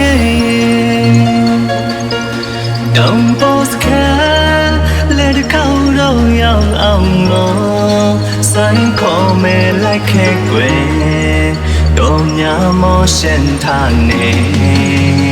ခဲ့တောင်ပေါ်စကားလက်တကောက်တော့ရောက်အောင်လို့ဆိုင်ခေါ်မယ်လိုက်ခဲ့ွယ်တော့များမောရှင်ထားနေ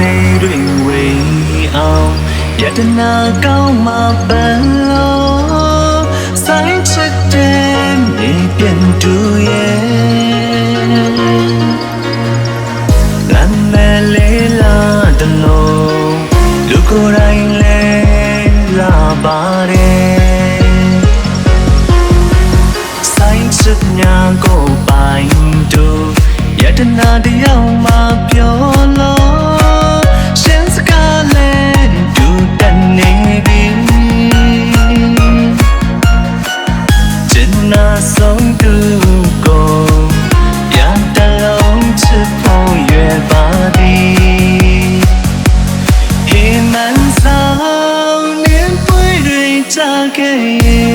နေတွေဝေးအောင်ယတနာကောင်းမှာပန်လို့ဆိုင်ချက်တဲ့နေပြန်တူရဲ့ again.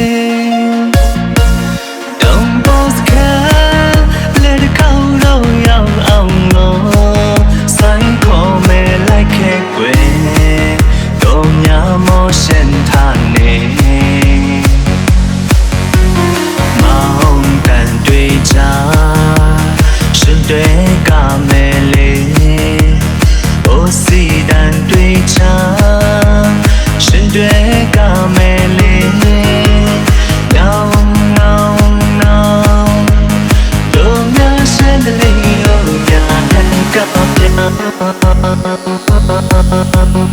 Thank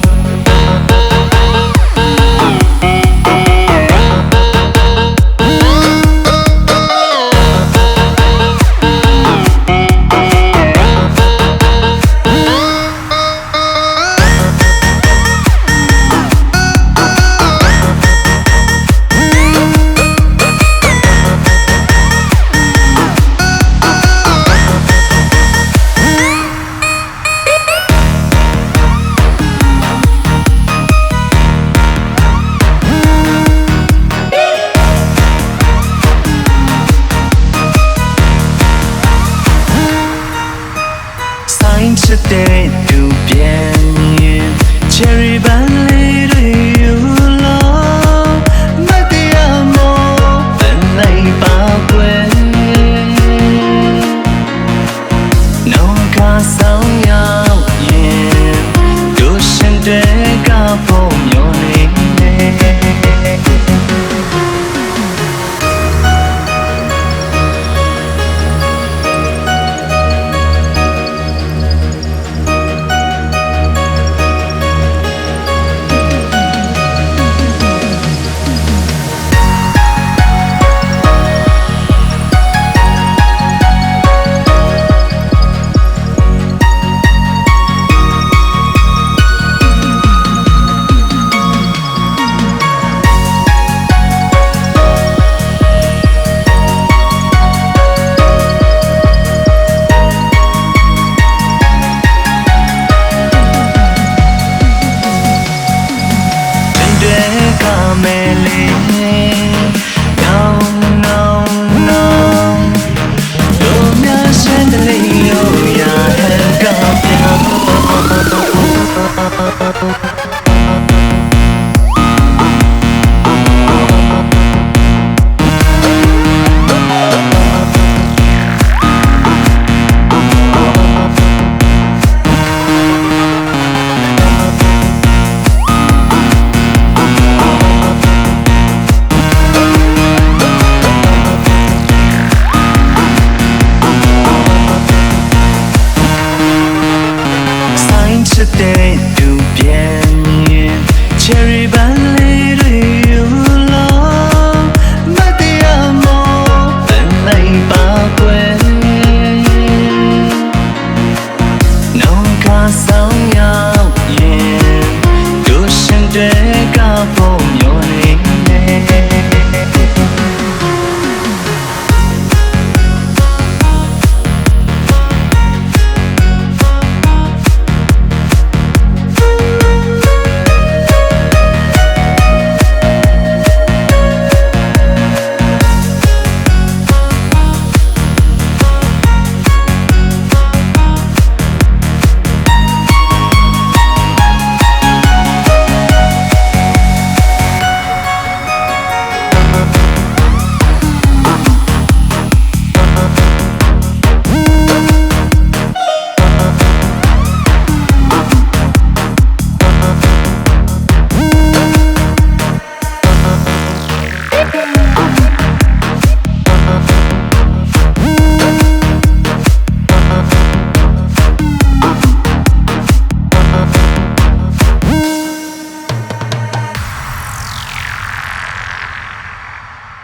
feeling